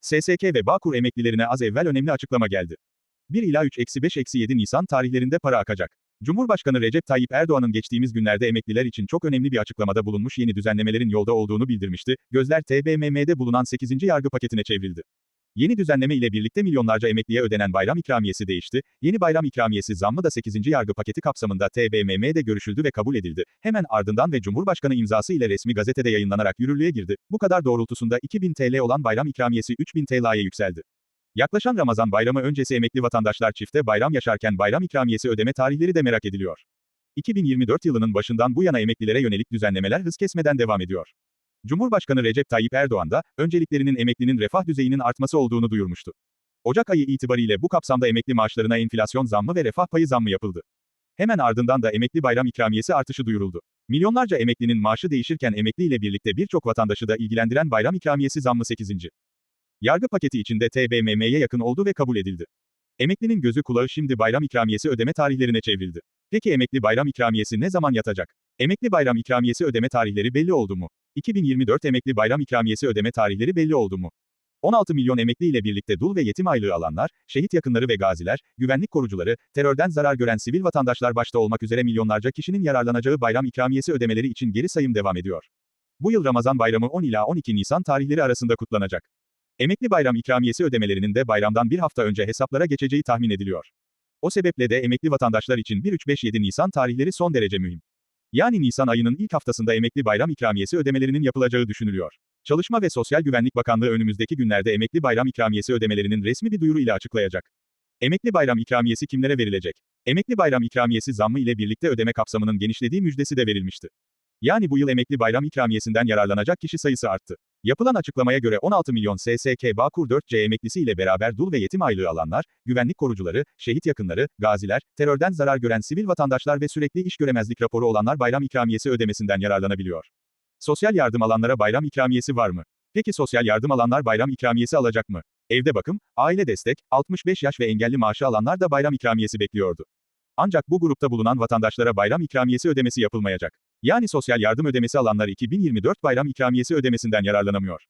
SSK ve Bağkur emeklilerine az evvel önemli açıklama geldi. 1 ila 3-5-7 Nisan tarihlerinde para akacak. Cumhurbaşkanı Recep Tayyip Erdoğan'ın geçtiğimiz günlerde emekliler için çok önemli bir açıklamada bulunmuş yeni düzenlemelerin yolda olduğunu bildirmişti. Gözler TBMM'de bulunan 8. yargı paketine çevrildi. Yeni düzenleme ile birlikte milyonlarca emekliye ödenen bayram ikramiyesi değişti. Yeni bayram ikramiyesi zammı da 8. yargı paketi kapsamında TBMM'de görüşüldü ve kabul edildi. Hemen ardından ve Cumhurbaşkanı imzası ile resmi gazetede yayınlanarak yürürlüğe girdi. Bu kadar doğrultusunda 2000 TL olan bayram ikramiyesi 3000 TL'ye yükseldi. Yaklaşan Ramazan bayramı öncesi emekli vatandaşlar çifte bayram yaşarken bayram ikramiyesi ödeme tarihleri de merak ediliyor. 2024 yılının başından bu yana emeklilere yönelik düzenlemeler hız kesmeden devam ediyor. Cumhurbaşkanı Recep Tayyip Erdoğan da, önceliklerinin emeklinin refah düzeyinin artması olduğunu duyurmuştu. Ocak ayı itibariyle bu kapsamda emekli maaşlarına enflasyon zammı ve refah payı zammı yapıldı. Hemen ardından da emekli bayram ikramiyesi artışı duyuruldu. Milyonlarca emeklinin maaşı değişirken emekli ile birlikte birçok vatandaşı da ilgilendiren bayram ikramiyesi zammı 8. Yargı paketi içinde TBMM'ye yakın oldu ve kabul edildi. Emeklinin gözü kulağı şimdi bayram ikramiyesi ödeme tarihlerine çevrildi. Peki emekli bayram ikramiyesi ne zaman yatacak? Emekli bayram ikramiyesi ödeme tarihleri belli oldu mu? 2024 emekli bayram ikramiyesi ödeme tarihleri belli oldu mu? 16 milyon emekli ile birlikte dul ve yetim aylığı alanlar, şehit yakınları ve gaziler, güvenlik korucuları, terörden zarar gören sivil vatandaşlar başta olmak üzere milyonlarca kişinin yararlanacağı bayram ikramiyesi ödemeleri için geri sayım devam ediyor. Bu yıl Ramazan bayramı 10 ila 12 Nisan tarihleri arasında kutlanacak. Emekli bayram ikramiyesi ödemelerinin de bayramdan bir hafta önce hesaplara geçeceği tahmin ediliyor. O sebeple de emekli vatandaşlar için 1-3-5-7 Nisan tarihleri son derece mühim. Yani Nisan ayının ilk haftasında emekli bayram ikramiyesi ödemelerinin yapılacağı düşünülüyor. Çalışma ve Sosyal Güvenlik Bakanlığı önümüzdeki günlerde emekli bayram ikramiyesi ödemelerinin resmi bir duyuru ile açıklayacak. Emekli bayram ikramiyesi kimlere verilecek? Emekli bayram ikramiyesi zammı ile birlikte ödeme kapsamının genişlediği müjdesi de verilmişti. Yani bu yıl emekli bayram ikramiyesinden yararlanacak kişi sayısı arttı. Yapılan açıklamaya göre 16 milyon SSK Bağkur 4C emeklisi ile beraber dul ve yetim aylığı alanlar, güvenlik korucuları, şehit yakınları, gaziler, terörden zarar gören sivil vatandaşlar ve sürekli iş göremezlik raporu olanlar bayram ikramiyesi ödemesinden yararlanabiliyor. Sosyal yardım alanlara bayram ikramiyesi var mı? Peki sosyal yardım alanlar bayram ikramiyesi alacak mı? Evde bakım, aile destek, 65 yaş ve engelli maaşı alanlar da bayram ikramiyesi bekliyordu. Ancak bu grupta bulunan vatandaşlara bayram ikramiyesi ödemesi yapılmayacak. Yani sosyal yardım ödemesi alanlar 2024 bayram ikramiyesi ödemesinden yararlanamıyor.